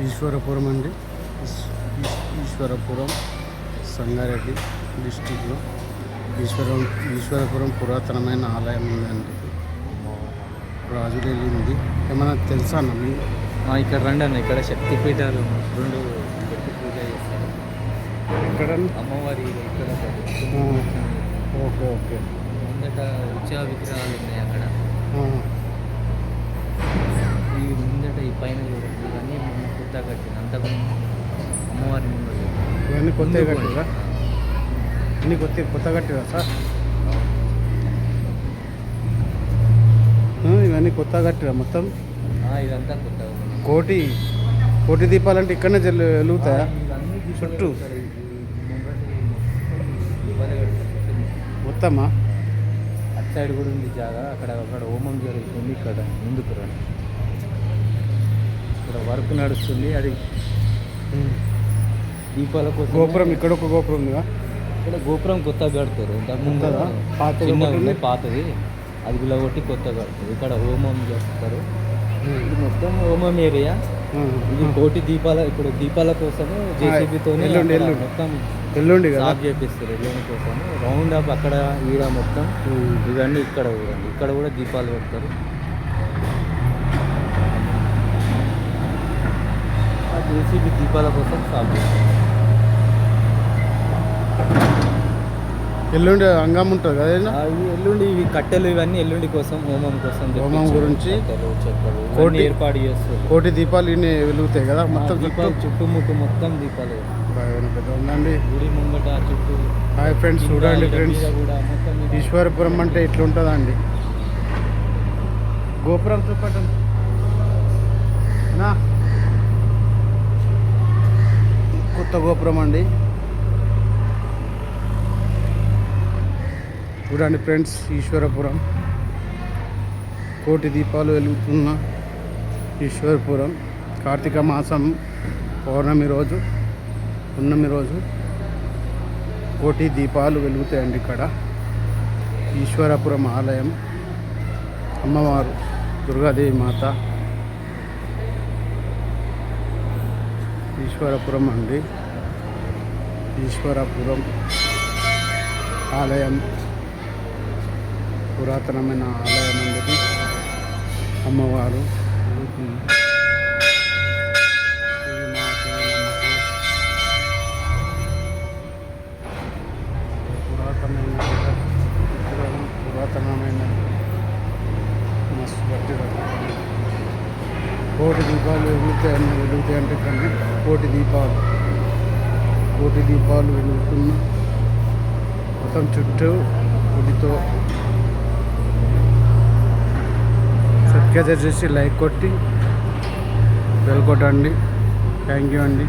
ఈశ్వరపురం అండి. ఈశ్- ఈశ్- ఈశ్వరపురం సంగారెడ్డి డిస్టిక్లో. ఈశ్వరం ఈశ్వరపురం పురాతనమైన ఆలయం ఉందండి. రాజులు వెళ్ళింది ఏమన్నా తెలుసా అన్న మీ ఆ, ఇక్కడ రండి అన్న ఇక్కడ శక్తి పీఠాలు రెండు పెట్టి పూజ చేస్తారు. ఎక్కడ? అమ్మవారి ఇక్కడ. Okay okay. ముందట ఉత్సవ విగ్రహాలు ఉన్నాయి అక్కడ. ఈ ముందట ఈ పైన చూడండి ఇవన్నీ కొత్త కట్టిన అంతకుముందు అమ్మవారి ముందు ఇవన్నీ కొత్త కట్టిరా ఇన్ని కొత్త కొత్త కట్టిరా సార్? ఇవన్నీ కొత్త కట్టిరా మొత్తం? ఇదంతా కొత్తగా ఉంది. కోటి కోటి దీపాలంటే ఇక్కడనే జల్లు వెలుగుతాయా? చుట్టూ? మొత్తమా? అటు సైడ్ కూడా ఉంది జాగా. అక్కడ అక్కడ హోమం జరుగుతుంది ఇక్కడ ముందుకు రండి. ఇక్కడ వర్క్ నడుస్తుంది. అది దీపాల కోసం గోపురం ఇక్కడ ఒక గోపురం ఉందిగా? ఇక్కడ గోపురం కొత్త కడతారు. ఇంతకు ముందు కొత్తదా? పాతది అది గుల్ల కొట్టి కొత్త కడతారు. ఇక్కడ హోమం చేస్తారు. ఇది మొత్తం హోమం ఏరియా. ఇది కోటి దీపాల ఇప్పుడు దీపాల కోసము జేసీబీతో. మొత్తం ఎల్లుండి సాఫ్ చేపిస్తారు ఎల్లుండి కోసం రౌండ్ అప్ అక్కడ ఈడ మొత్తం. ఇవన్నీ ఇక్కడ కూడా ఇక్కడ కూడా దీపాలు పెడతారు. ఆ జేసీబీ దీపాల కోసం ఎల్లుండి అంగం ఉంటుంది కదా ఎల్లుండి ఇవి కట్టెలు ఇవన్నీ ఎల్లుండి కోసం హోమం కోసం హోమం. గురించి కోటి- ఏర్పాటు చేస్తారు కోటి దీపాలు ఇన్ని వెలుగుతాయి కదా మొత్తం దీపాలు చుట్టుముట్టు మొత్తం దీపాలు ఉందండి. గుడి ముంగట చుట్టూ హాయ్ ఫ్రెండ్స్ చూడండి ఫ్రెండ్స్. ఈశ్వరపురం అంటే ఇట్లుంటుందండి. గోపురం చూపటం నా కొత్త గోపురం అండి. చూడండి ఫ్రెండ్స్ ఈశ్వరపురం. కోటి దీపాలు వెలుగుతున్న ఈశ్వరపురం. కార్తీక మాసం పౌర్ణమి రోజు పున్నమి రోజు కోటి దీపాలు వెలుగుతాయండి ఇక్కడ. ఈశ్వరపురం ఆలయం. అమ్మవారు దుర్గాదేవి మాత. ఈశ్వరపురం అండి. ఈశ్వరపురం ఆలయం. పురాతనమైన ఆలయం అండి. అమ్మవారు. పురాతనమైన పురాతనమైన మస్తు గట్టిగా కోటి దీపాలు వెలుగుతాయని వెలుగుతాయి అంటే కానీ కోటి దీపాలు. కోటి దీపాలు వెలుగుతున్న మొత్తం చుట్టూ గుడితో. సబ్స్క్రైబ్ చేసి లైక్ కొట్టి వెళ్ళకొట్టండి థ్యాంక్ యూ అండి.